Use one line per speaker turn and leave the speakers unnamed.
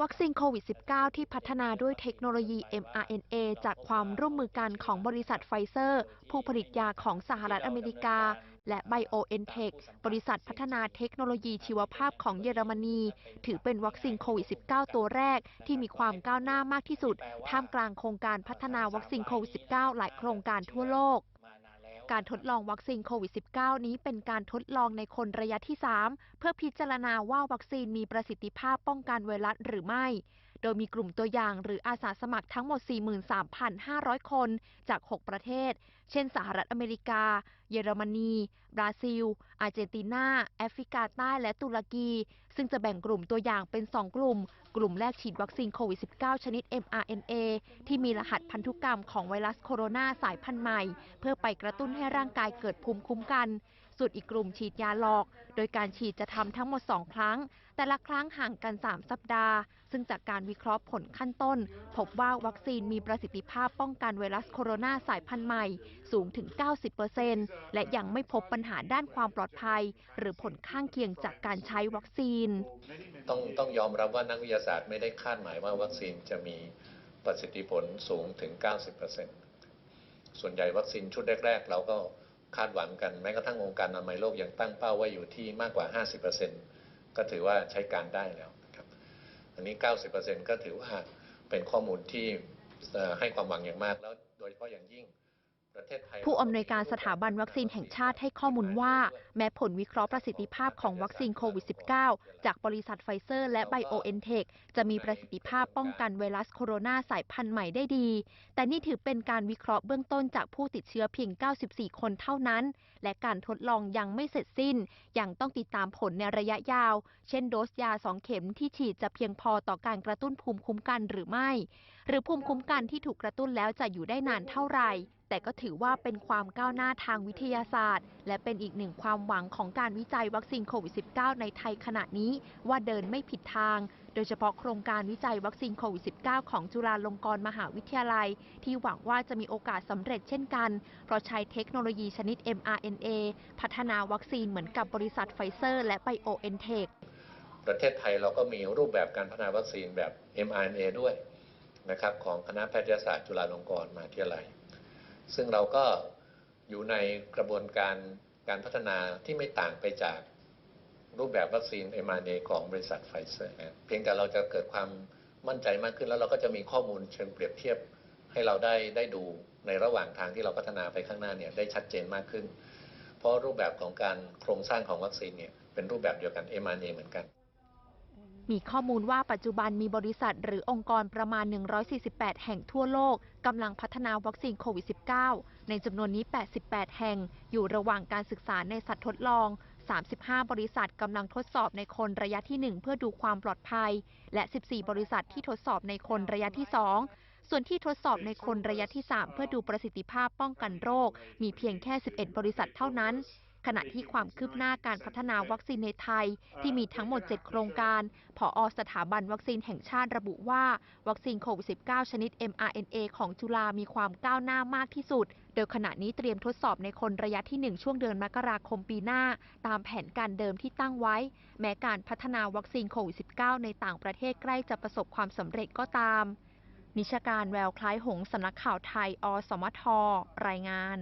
วัคซีนโควิด -19 ที่พัฒนาด้วยเทคโนโลยี mRNA จากความร่วมมือกันของบริษัทไฟเซอร์ ผู้ผลิตยาของสหรัฐอเมริกา และ BioNTech บริษัทพัฒนาเทคโนโลยีชีวภาพของเยอรมนี ถือเป็นวัคซีนโควิด -19 ตัวแรกที่มีความก้าวหน้ามากที่สุด ท่ามกลางโครงการพัฒนาวัคซีนโควิด -19 หลายโครงการทั่วโลก การทดลองวัคซีนโควิด -19 นี้เป็นการทดลองในคนระยะที่ 3 เพื่อพิจารณาว่าวัคซีนมีประสิทธิภาพป้องกันไวรัสหรือไม่ โดยมีกลุ่มตัวอย่างหรืออาสาสมัครทั้งหมด 43,500 คน จาก 6 ประเทศ เช่น สหรัฐอเมริกา เยอรมนี บราซิล อาร์เจนตินา แอฟริกาใต้ และตุรกี ซึ่งจะแบ่งกลุ่มตัวอย่างเป็น 2 กลุ่ม กลุ่มแรกฉีดวัคซีนโควิด -19 ชนิด mRNA ที่มีรหัสพันธุกรรมของไวรัสโคโรนาสายพันธุ์ใหม่ เพื่อไปกระตุ้นให้ร่างกายเกิดภูมิคุ้มกัน ส่วนอีกกลุ่มฉีดยาหลอก โดยการฉีดจะทำทั้งหมด 2 ครั้ง แต่ละครั้งห่างกัน 3 สัปดาห์ ซึ่งจากการวิเคราะห์ผลขั้นต้น พบว่าวัคซีนมีประสิทธิภาพป้องกันไวรัสโคโรนาสายพันธุ์ใหม่ สูงถึง 90%และยังไม่พบปัญหาด้านความปลอดภัย หรือผลข้างเคียงจากการใช้วัคซีน
ต้องต้องยอมรับว่านักวิทยาศาสตร์ไม่ได้คาดหมายว่าวัคซีนจะมีประสิทธิผลสูงถึง 90%ส่วนใหญ่วัคซีนชุดแรก ๆ เราก็ คาดหวังกันแม้กระทั่งองค์การอนามัยโลกยังตั้งเป้าไว้อยู่ที่มากกว่า 50%ก็ถือว่าใช้การได้แล้วนะครับ อันนี้ 90%ก็ถือว่าเป็นข้อมูลที่ให้ความหวังอย่างมากแล้วโดยเฉพาะอย่างยิ่ง
ผู้อำนวยการสถาบันวัคซีนแห่งชาติให้ข้อมูลว่า แม้ผลวิเคราะห์ประสิทธิภาพของวัคซีนโควิด -19 จากบริษัทไฟเซอร์และ BioNTech จะมีประสิทธิภาพป้องกันไวรัสโคโรนาสายพันธุ์ใหม่ได้ดี แต่นี่ถือเป็นการวิเคราะห์เบื้องต้นจากผู้ติดเชื้อเพียง 94 คนเท่านั้น และการทดลองยังไม่เสร็จสิ้น ยังต้องติดตามผลในระยะยาว เช่นโดสยา 2 เข็มที่ฉีดจะเพียงพอต่อการกระตุ้นภูมิคุ้มกันหรือไม่ หรือภูมิคุ้มกันที่ถูกกระตุ้นแล้วจะอยู่ได้นานเท่าไหร่ แต่ก็ถือว่าเป็นความก้าวหน้าทางวิทยาศาสตร์ และเป็นอีกหนึ่งความหวังของการวิจัยวัคซีนโควิด -19 ในไทยขณะนี้ว่าเดินไม่ผิดทาง โดยเฉพาะโครงการวิจัยวัคซีนโควิด -19 ของจุฬาลงกรณ์มหาวิทยาลัย ที่หวังว่าจะมีโอกาสสำเร็จเช่นกัน เพราะใช้เทคโนโลยีชนิด mRNA พัฒนาวัคซีนเหมือนกับบริษัทไฟเซอร์ และ BioNTech
ประเทศไทยเราก็มีรูปแบบการพัฒนาวัคซีนแบบ mRNA ด้วยนะครับของคณะแพทยศาสตร์จุฬาลงกรณ์มหาวิทยาลัย ซึ่งเราก็อยู่ในกระบวนการการพัฒนาที่ไม่ต่างไปจากรูปแบบวัคซีน mRNA ของบริษัทไฟเซอร์เพียงแต่เราจะเกิดความมั่นใจมากขึ้นแล้วเราก็จะมีข้อมูลเชิงเปรียบเทียบให้เราได้ได้ดูในระหว่างทางที่เราพัฒนาไปข้างหน้าเนี่ยได้ชัดเจนมากขึ้น เพราะรูปแบบของการโครงสร้างของวัคซีนเนี่ยเป็นรูปแบบเดียวกัน mRNA เหมือนกัน
มีข้อมูลว่าปัจจุบันมีบริษัทหรือองค์กรประมาณ 148 แห่งทั่วโลกกำลังพัฒนาวัคซีนโควิด -19 ในจำนวนนี้ 88 แห่ง อยู่ระหว่างการศึกษาในสัตว์ทดลอง 35 บริษัทกำลังทดสอบในคนระยะที่ 1 เพื่อดูความปลอดภัย และ 14 บริษัทที่ทดสอบในคนระยะที่ 2ส่วนที่ทดสอบในคนระยะที่ 3 เพื่อดูประสิทธิภาพป้องกันโรค มีเพียงแค่ 11 บริษัทเท่านั้น ขณะที่ความคืบหน้าการพัฒนาวัคซีนในไทย ที่มีทั้งหมด 7 โครงการ ผอสถาบันวัคซีนแห่งชาติระบุว่า วัคซีนโควิด -19 ชนิด mRNA ของจุฬามีความก้าวหน้ามากที่สุด โดยขณะนี้เตรียมทดสอบในคนระยะที่ 1 ช่วงเดือนมกราคมปีหน้า ตามแผนการเดิมที่ตั้งไว้ แม้การพัฒนาวัคซีนโควิด -19 ในต่างประเทศใกล้จะประสบความสำเร็จก็ตาม นิชการแววคล้ายหงส์สำนักข่าวไทย อสมท รายงาน